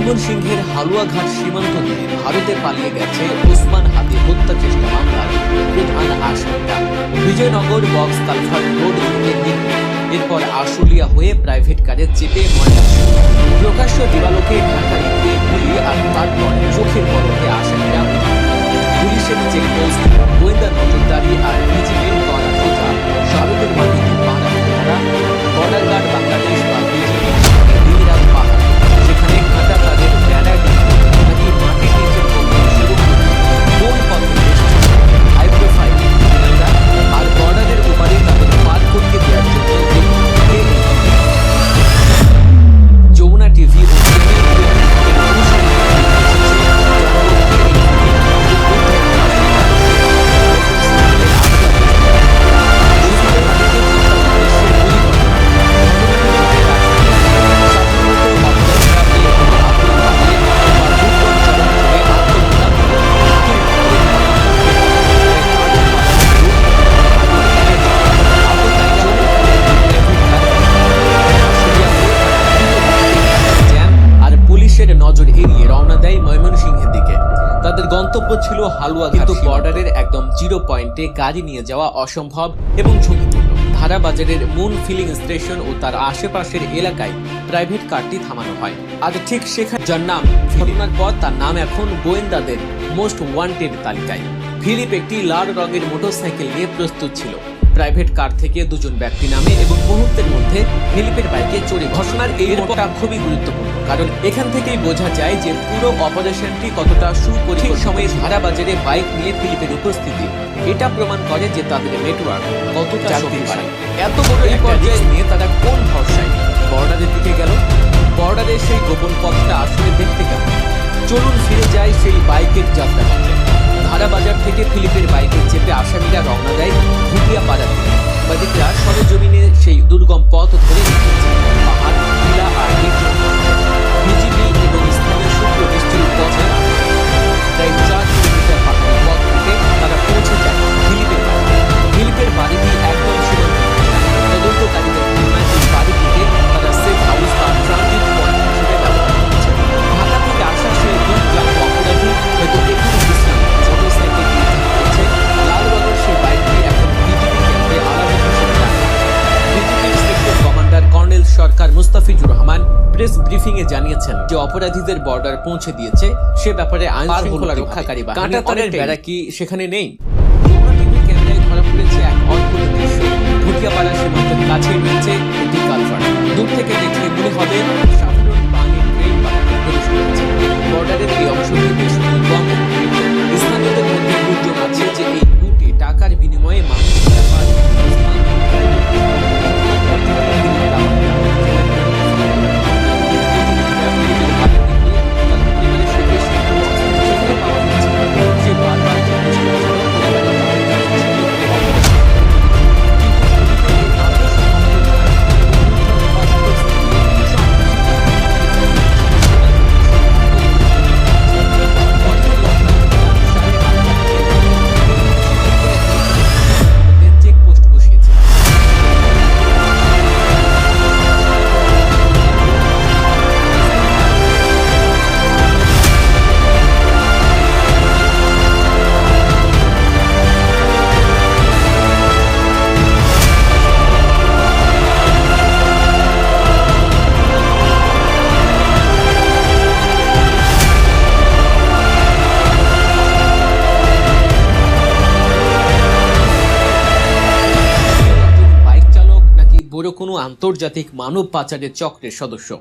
ময়মনসিংহের হালুয়াঘাট সীমান্ত দিয়ে ভারতে পালিয়ে গেছে উসমান হাতি হত্যা চেষ্টা মামলার প্রধান আসামিরা। বিজয়নগর বক্স কালভার্ট রোড থেকে এরপর আশুলিয়া হয়ে প্রাইভেট কারে চেপে ময়মনসিংহ প্রকাশ্য দিবালোকে ঢাকা গুলি আর তারপর চোখের পরকে আসামিরা পুলিশের চেকপোস্ট গন্তব্য ছিল হালুয়া কিন্তু বর্ডারের একদম জিরো পয়েন্টে গাড়ি নিয়ে যাওয়া অসম্ভব এবং ঝুঁকিপূর্ণ। ধারা বাজারের মুন ফিলিং স্টেশন ও তার আশেপাশের এলাকায় প্রাইভেট কারটি থামানো হয়। আর ঠিক সেখানে যার নাম ঘটনার পর তার নাম এখন গোয়েন্দাদের মোস্ট ওয়ান্টেড তালিকায়। ফিলিপ একটি লাল রঙের মোটরসাইকেল নিয়ে প্রস্তুত ছিল। প্রাইভেট কার থেকে দুজন ব্যক্তি নামে এবং মুহূর্তের মধ্যে ফিলিপের বাইকে চড়ে ঘটনার এই মোড়টা খুবই গুরুত্বপূর্ণ। কারণ এখান থেকেই বোঝা যায় যে পুরো অপারেশনটি কতটা সুপরিচিত। সময়ে ধারা বাজারে বাইক নিয়ে ফিলিপের উপস্থিতি। এটা প্রমাণ করে যে তাদের নেটওয়ার্ক কতটা শক্তিশালী। এত বড় এই পর্যায়ে নিয়ে তারা কোন ভরসায়? বর্ডারের দিকে গেল। বর্ডারের সেই গোপন পথটা আসলে দেখতে গেল চলুন ফিরে যায় সেই বাইকের যাত্রা পথে ধারাবাজার থেকে ফিলিপের বাইকে চেপে আসামিরা রওনা দেয় ভুটিয়া পাড়ার দিকে বাদিকরা সরজমিনে সেই দুর্গম পথ ধরে নিয়েছে পাহাড় টিলা সরকার রহমান প্রেস ব্রিফিং এ জানিয়েছেন যে অপরাধীদের বর্ডার পৌঁছে দিয়েছে সে ব্যাপারে আইন শৃঙ্খলা রক্ষাকারী বাহিনী। কাঁটাতারের বেড়া কি সেখানে নেই? আন্তর্জাতিক মানব পাচারের চক্রের সদস্য।